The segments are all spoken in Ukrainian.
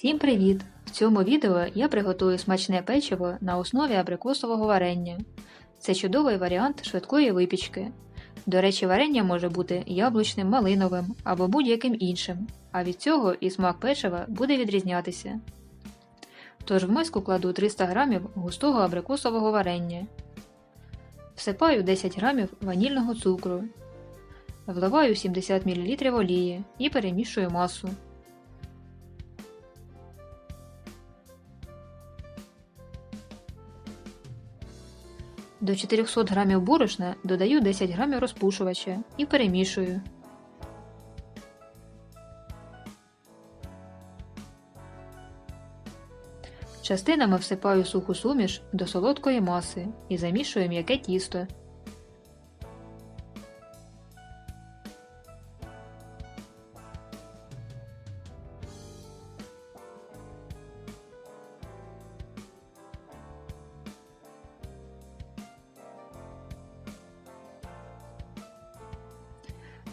Всім привіт! В цьому відео я приготую смачне печиво на основі абрикосового варення. Це чудовий варіант швидкої випічки. До речі, варення може бути яблучним, малиновим або будь-яким іншим, а від цього і смак печива буде відрізнятися. Тож в миску кладу 300 г густого абрикосового варення. Всипаю 10 г ванільного цукру. Вливаю 70 мл олії і перемішую масу. До 400 г борошна додаю 10 г розпушувача і перемішую. Частинами всипаю суху суміш до солодкої маси і замішую м'яке тісто.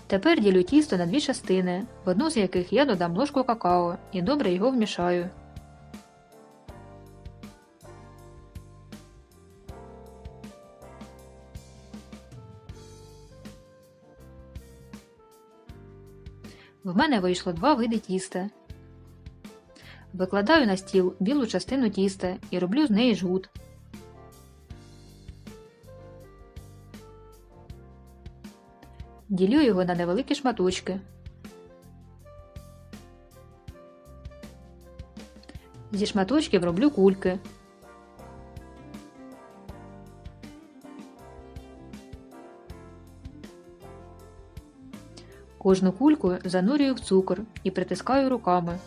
Тепер ділю тісто на дві частини, в одну з яких я додам ложку какао і добре його вмішаю. В мене вийшло два види тіста. Викладаю на стіл білу частину тіста і роблю з неї жгут. Ділю його на невеликі шматочки. Зі шматочків роблю кульки. Кожну кульку занурюю в цукор і притискаю руками.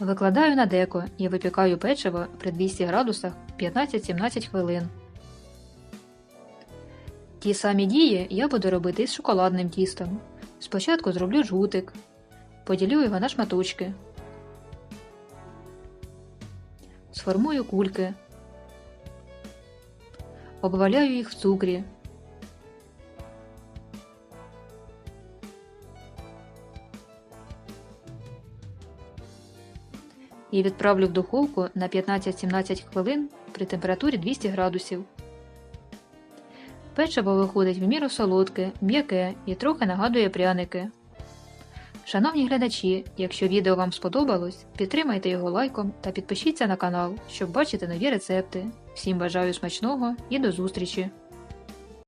Викладаю на деко і випікаю печиво при 200 градусах 15-17 хвилин. Ті самі дії я буду робити з шоколадним тістом. Спочатку зроблю жгутик, поділю його на шматочки, сформую кульки, обваляю їх в цукрі. І відправлю в духовку на 15-17 хвилин при температурі 200 градусів. Печиво виходить в міру солодке, м'яке і трохи нагадує пряники. Шановні глядачі, якщо відео вам сподобалось, підтримайте його лайком та підпишіться на канал, щоб бачити нові рецепти. Всім бажаю смачного і до зустрічі!